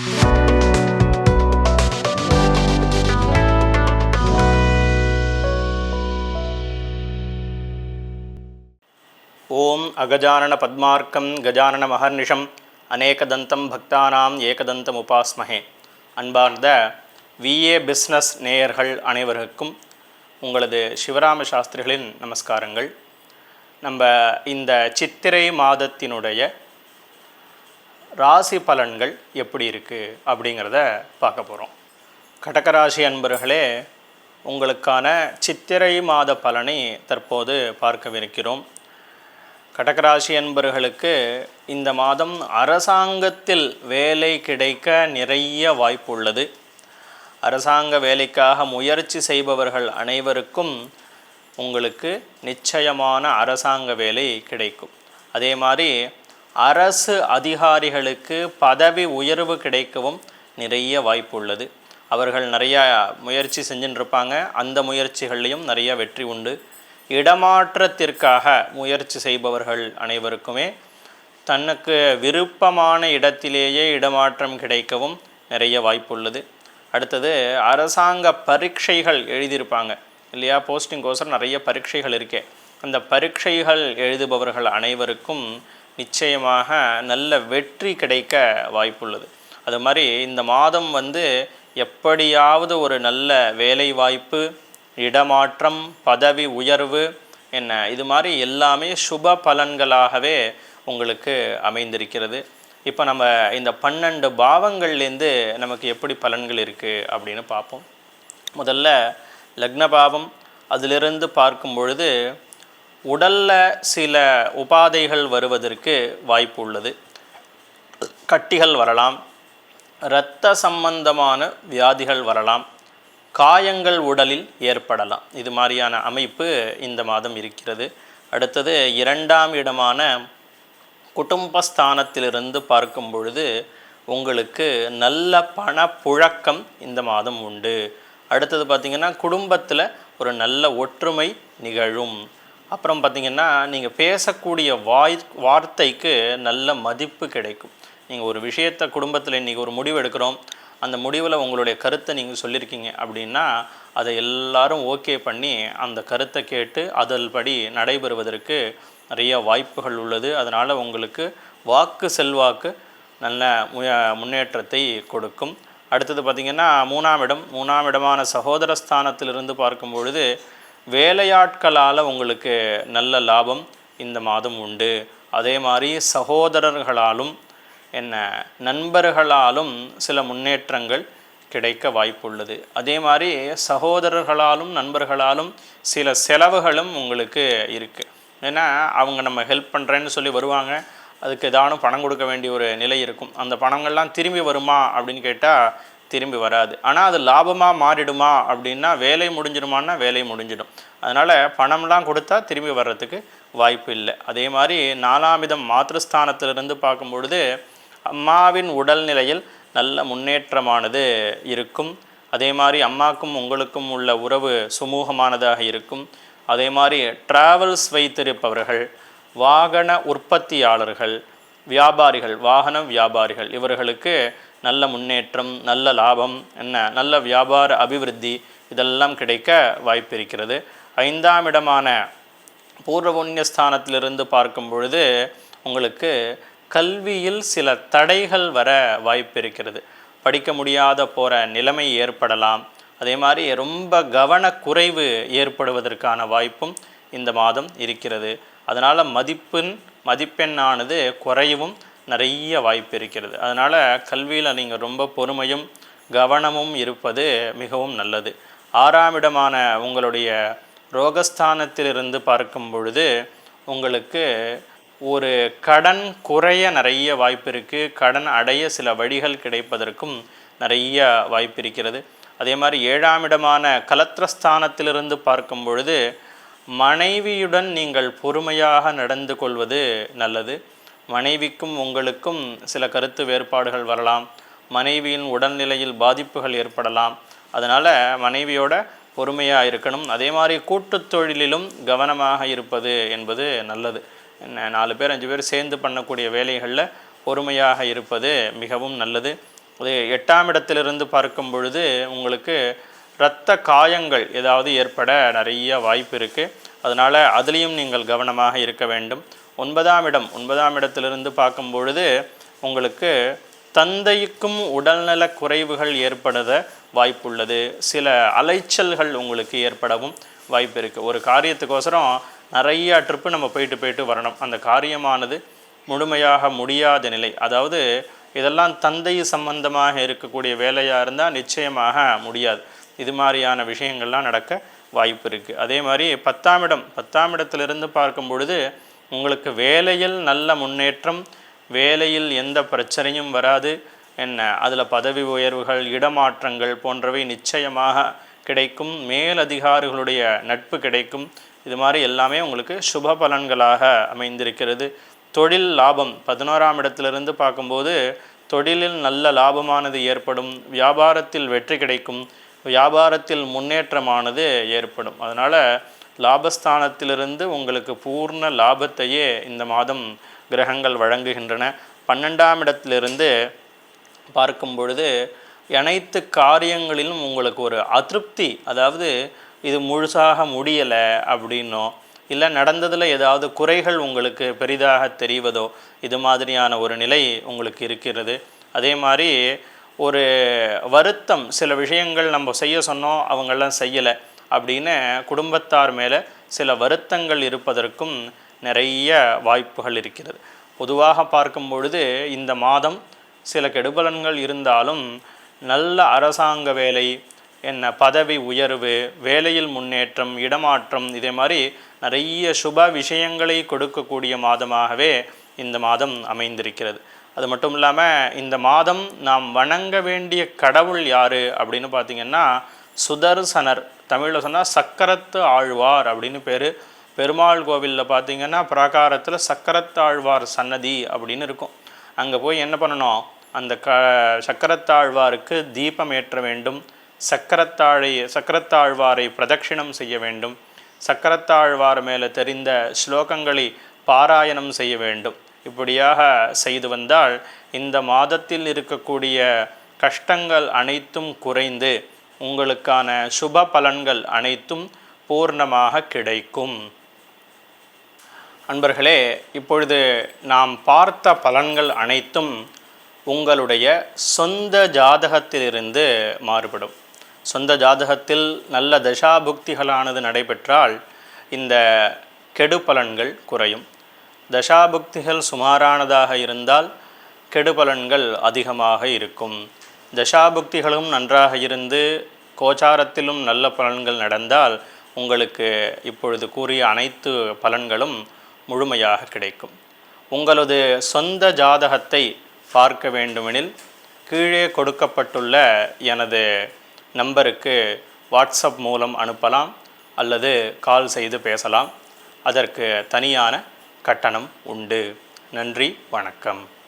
ஓம் அகஜானன பத்மார்க்கம் கஜானன மகர்நிஷம் அநேகதந்தம் பக்தானாம் ஏகதந்தம் உபாஸ்மஹே அன்பார்ந்த VA business நேயர்கள் அனைவருக்கும் உங்களது சிவராம சாஸ்திரிகளின் நமஸ்காரங்கள். நம்ம இந்த சித்திரை மாதத்தினுடைய ராசி பலன்கள் எப்படி இருக்குது அப்படிங்கிறத பார்க்க போகிறோம் கடகராசி அன்பர்களே உங்களுக்கான சித்திரை மாத பலனை தற்போது பார்க்கவிருக்கிறோம். கடகராசி அன்பர்களுக்கு இந்த மாதம் அரசாங்கத்தில் வேலை கிடைக்க நிறைய வாய்ப்பு உள்ளது. அரசாங்க வேலைக்காக முயற்சி செய்பவர்கள் அனைவருக்கும் உங்களுக்கு நிச்சயமான அரசாங்க வேலை கிடைக்கும். அதே மாதிரி அரசு அதிகாரிகளுக்கு பதவி உயர்வு கிடைக்கவும் நிறைய வாய்ப்பு உள்ளது அவர்கள் நிறையா முயற்சி செஞ்சுட்டு இருப்பாங்க அந்த முயற்சிகள்லையும் நிறைய வெற்றி உண்டு. இடமாற்றத்திற்காக முயற்சி செய்பவர்கள் அனைவருக்குமே தனக்கு விருப்பமான இடத்திலேயே இடமாற்றம் கிடைக்கவும் நிறைய வாய்ப்புள்ளது. அடுத்தது அரசாங்க பரீட்சைகள் எழுதியிருப்பாங்க. இல்லையா? போஸ்டிங் கோசரம் நிறைய பரீட்சைகள் இருக்கே. அந்த பரீட்சைகள் எழுதுபவர்கள் அனைவருக்கும் நிச்சயமாக நல்ல வெற்றி கிடைக்க வாய்ப்புள்ளது. அது மாதிரி இந்த மாதம் வந்து எப்படியாவது ஒரு நல்ல வேலை வாய்ப்பு இடமாற்றம் பதவி உயர்வு என்ன இது மாதிரி எல்லாமே சுப பலன்களாகவே உங்களுக்கு அமைந்திருக்கிறது. இப்போ நம்ம இந்த பன்னெண்டு பாவங்கள்லேருந்து நமக்கு எப்படி பலன்கள் இருக்குது அப்படின்னு பார்ப்போம். முதல்ல லக்ன பாவம் அதிலிருந்து பார்க்கும் பொழுது உடலில் சில உபாதைகள் வருவதற்கு வாய்ப்பு உள்ளது கட்டிகள் வரலாம். இரத்த சம்பந்தமான வியாதிகள் வரலாம். காயங்கள் உடலில் ஏற்படலாம். இது மாதிரியான அமைப்பு இந்த மாதம் இருக்கிறது. அடுத்தது இரண்டாம் இடமான குடும்பஸ்தானத்திலிருந்து பார்க்கும் பொழுது உங்களுக்கு நல்ல பணப்புழக்கம் இந்த மாதம் உண்டு. அடுத்தது பார்த்திங்கன்னா குடும்பத்தில் ஒரு நல்ல ஒற்றுமை நிகழும். அப்புறம் பார்த்திங்கன்னா நீங்கள் பேசக்கூடிய வாய் வார்த்தைக்கு நல்ல மதிப்பு கிடைக்கும். நீங்கள் ஒரு விஷயத்தை குடும்பத்தில் இன்றைக்கி ஒரு முடிவு எடுக்கிறோம். அந்த முடிவில் உங்களுடைய கருத்தை நீங்கள் சொல்லியிருக்கீங்க அப்படின்னா அதை எல்லாரும் ஓகே பண்ணி அந்த கருத்தை கேட்டு அதன்படி நடைபெறுவதற்கு நிறைய வாய்ப்புகள் உள்ளது. அதனால் உங்களுக்கு வாக்கு செல்வாக்கு நல்ல முய முன்னேற்றத்தை கொடுக்கும். அடுத்தது பார்த்திங்கன்னா மூணாம் இடம். மூணாம் இடமான சகோதர ஸ்தானத்திலிருந்து பார்க்கும் பொழுது வேலையாட்களால் உங்களுக்கு நல்ல லாபம் இந்த மாதம் உண்டு. அதே மாதிரி சகோதரர்களாலும் என்ன நண்பர்களாலும் சில முன்னேற்றங்கள் கிடைக்க வாய்ப்புள்ளது. அதே மாதிரி சகோதரர்களாலும் நண்பர்களாலும் சில செலவுகளும் உங்களுக்கு இருக்குது ஏன்னா அவங்க நம்ம ஹெல்ப் பண்ணுறேன்னு சொல்லி வருவாங்க. அதுக்கு ஏதானும் பணம் கொடுக்க வேண்டிய ஒரு நிலை இருக்கும். அந்த பணங்கள்லாம் திரும்பி வருமா அப்படின்னு கேட்டால் திரும்பி வராது. ஆனால் அது லாபமாக மாறிடுமா அப்படின்னா வேலை முடிஞ்சிடுமான்னா வேலை முடிஞ்சிடும். அதனால் பணம்லாம் கொடுத்தா திரும்பி வர்றதுக்கு வாய்ப்பு இல்லை. அதே மாதிரி நாலாம் விதம் மாத்திருஸ்தானத்திலிருந்து பார்க்கும்பொழுது அம்மாவின் உடல்நிலையில் நல்ல முன்னேற்றமானது இருக்கும். அதே மாதிரி அம்மாக்கும் உங்களுக்கும் உள்ள உறவு சுமூகமானதாக இருக்கும். அதே மாதிரி டிராவல்ஸ் வைத்திருப்பவர்கள் வாகன உற்பத்தியாளர்கள் வியாபாரிகள் வாகன வியாபாரிகள் இவர்களுக்கு நல்ல முன்னேற்றம் நல்ல லாபம் என்ன? நல்ல வியாபார அபிவிருத்தி இதெல்லாம் கிடைக்க வாய்ப்பு இருக்கிறது. ஐந்தாம் இடமான பூர்வ புண்ணியஸ்தானத்திலிருந்து பார்க்கும் பொழுது உங்களுக்கு கல்வியில் சில தடைகள் வர வாய்ப்பு இருக்கிறது. படிக்க முடியாத போகிற நிலைமை ஏற்படலாம். அதே மாதிரி ரொம்ப கவனக்குறைவு ஏற்படுவதற்கான வாய்ப்பும் இந்த மாதம் இருக்கிறது. அதனால் மதிப்பெண் மதிப்பெண்ணானது குறையவும் நிறைய வாய்ப்பு இருக்கிறது. அதனால் கல்வியில் நீங்கள் ரொம்ப பொறுமையும் கவனமும் இருப்பது மிகவும் நல்லது. ஆறாம் இடமான உங்களுடைய ரோகஸ்தானத்திலிருந்து பார்க்கும் பொழுது உங்களுக்கு ஒரு கடன் குறைய நிறைய வாய்ப்பு இருக்குது கடன் அடைய சில வழிகள் கிடைப்பதற்கும் நிறைய வாய்ப்பு இருக்கிறது. அதே மாதிரி ஏழாம் இடமான கலத்திரஸ்தானத்திலிருந்து பார்க்கும் பொழுது மனைவியுடன் நீங்கள் பொறுமையாக நடந்து கொள்வது நல்லது. மனைவிக்கும் உங்களுக்கும் சில கருத்து வேறுபாடுகள் வரலாம். மனைவியின் உடல்நிலையில் பாதிப்புகள் ஏற்படலாம். அதனால் மனைவியோட பொறுமையாக இருக்கணும். அதே மாதிரி கூட்டு தொழிலிலும் கவனமாக இருப்பது என்பது நல்லது. நாலு பேர் அஞ்சு பேர் சேர்ந்து பண்ணக்கூடிய வேலைகளில் பொறுமையாக இருப்பது மிகவும் நல்லது. அது எட்டாம் இடத்திலிருந்து பார்க்கும் பொழுது உங்களுக்கு இரத்த காயங்கள் ஏதாவது ஏற்பட நிறைய வாய்ப்பு இருக்குது அதனால் அதுலேயும் நீங்கள் கவனமாக இருக்க வேண்டும். ஒன்பதாம் இடம் ஒன்பதாம் இடத்திலிருந்து பார்க்கும் பொழுது உங்களுக்கு தந்தைக்கும் உடல்நல குறைவுகள் ஏற்படுத வாய்ப்புள்ளது. சில அலைச்சல்கள் உங்களுக்கு ஏற்படவும் வாய்ப்பு இருக்குது ஒரு காரியத்துக்கோசரம் நிறையா ட்ரிப்பு நம்ம போயிட்டு போயிட்டு வரணும். அந்த காரியமானது முழுமையாக முடியாத நிலை. அதாவது இதெல்லாம் தந்தை சம்பந்தமாக இருக்கக்கூடிய வேலையாக இருந்தால் நிச்சயமாக முடியாது. இது மாதிரியான விஷயங்கள்லாம் நடக்க வாய்ப்பு இருக்குது அதே மாதிரி பத்தாம் இடம் பத்தாம் இடத்திலிருந்து பார்க்கும் பொழுது உங்களுக்கு வேலையில் நல்ல முன்னேற்றம் வேலையில் எந்த பிரச்சனையும் வராது என்ன அதில் பதவி உயர்வுகள் இடமாற்றங்கள் போன்றவை நிச்சயமாக கிடைக்கும் மேலதிகாரிகளுடைய நட்பு கிடைக்கும். இது மாதிரி எல்லாமே உங்களுக்கு சுப பலன்களாக அமைந்திருக்கிறது. தொழில் லாபம் பதினோராம் இடத்திலிருந்து பார்க்கும்போது தொழிலில் நல்ல லாபமானது ஏற்படும் வியாபாரத்தில் வெற்றி கிடைக்கும் வியாபாரத்தில் முன்னேற்றமானது ஏற்படும். அதனால் லாபஸ்தானத்திலிருந்து உங்களுக்கு பூர்ண லாபத்தையே இந்த மாதம் கிரகங்கள் வழங்குகின்றன. பன்னெண்டாம் இடத்திலிருந்து பார்க்கும் பொழுது அனைத்து காரியங்களிலும் உங்களுக்கு ஒரு அதிருப்தி அதாவது இது முழுசாக முடியலை அப்படின்னோ இல்லை நடந்ததில் ஏதாவது குறைகள் உங்களுக்கு பெரிதாக தெரிவதோ இது மாதிரியான ஒரு நிலை உங்களுக்கு இருக்கிறது. அதே மாதிரி ஒரு வருத்தம் சில விஷயங்கள் நம்ம செய்ய சொன்னோம் அவங்களாம் செய்யலை. அப்படின்னு குடும்பத்தார் மேலே சில வருத்தங்கள் இருப்பதற்கும் நிறைய வாய்ப்புகள் இருக்கிறது. பொதுவாக பார்க்கும் பொழுது இந்த மாதம் சில கெடுபலன்கள் இருந்தாலும் நல்ல அரசாங்க வேலை என்ன பதவி உயர்வு வேலையில் முன்னேற்றம் இடமாற்றம் இதே மாதிரி நிறைய சுப விஷயங்களை கொடுக்கக்கூடிய மாதமாகவே இந்த மாதம் அமைந்திருக்கிறது. அது மட்டும் இல்லாமல் இந்த மாதம் நாம் வணங்க வேண்டிய கடவுள் யார் அப்படின்னு பார்த்தீங்கன்னா சுதர்சனர் தமிழில் சொன்னால் சக்கரத்து ஆழ்வார் அப்படின்னு பேர். பெருமாள் கோவிலில் பார்த்தீங்கன்னா பிராகாரத்தில் சக்கரத்தாழ்வார் சன்னதி அப்படின்னு இருக்கும். அங்கே போய் என்ன பண்ணணும்? அந்த க சக்கரத்தாழ்வாருக்கு தீபம் ஏற்ற வேண்டும். சக்கரத்தாழை சக்கரத்தாழ்வாரை பிரதட்சிணம் செய்ய வேண்டும். சக்கரத்தாழ்வார் மேலே தெரிந்த ஸ்லோகங்களை பாராயணம் செய்ய வேண்டும். இப்படியாக செய்து வந்தால் இந்த மாதத்தில் இருக்கக்கூடிய கஷ்டங்கள் அனைத்தும் குறைந்து உங்களுக்கான சுப பலன்கள் அனைத்தும் பூர்ணமாக கிடைக்கும். அன்பர்களே இப்பொழுது நாம் பார்த்த பலன்கள் அனைத்தும் உங்களுடைய சொந்த ஜாதகத்திலிருந்து மாறுபடும். சொந்த ஜாதகத்தில் நல்ல தசாபுக்திகளானது நடைபெற்றால் இந்த கெடு பலன்கள் குறையும். தசாபுக்திகள் சுமாரானதாக இருந்தால் கெடு பலன்கள் அதிகமாக இருக்கும். தசாபுக்திகளும் நன்றாக இருந்து கோச்சாரத்திலும் நல்ல பலன்கள் நடந்தால் உங்களுக்கு இப்பொழுது கூறிய அனைத்து பலன்களும் முழுமையாக கிடைக்கும். உங்களது சொந்த ஜாதகத்தை பார்க்க வேண்டுமெனில் கீழே கொடுக்கப்பட்டுள்ள எனது நம்பருக்கு வாட்ஸ்அப் மூலம் அனுப்பலாம் அல்லது கால் செய்து பேசலாம். அதற்கு தனியான கட்டணம் உண்டு. நன்றி வணக்கம்.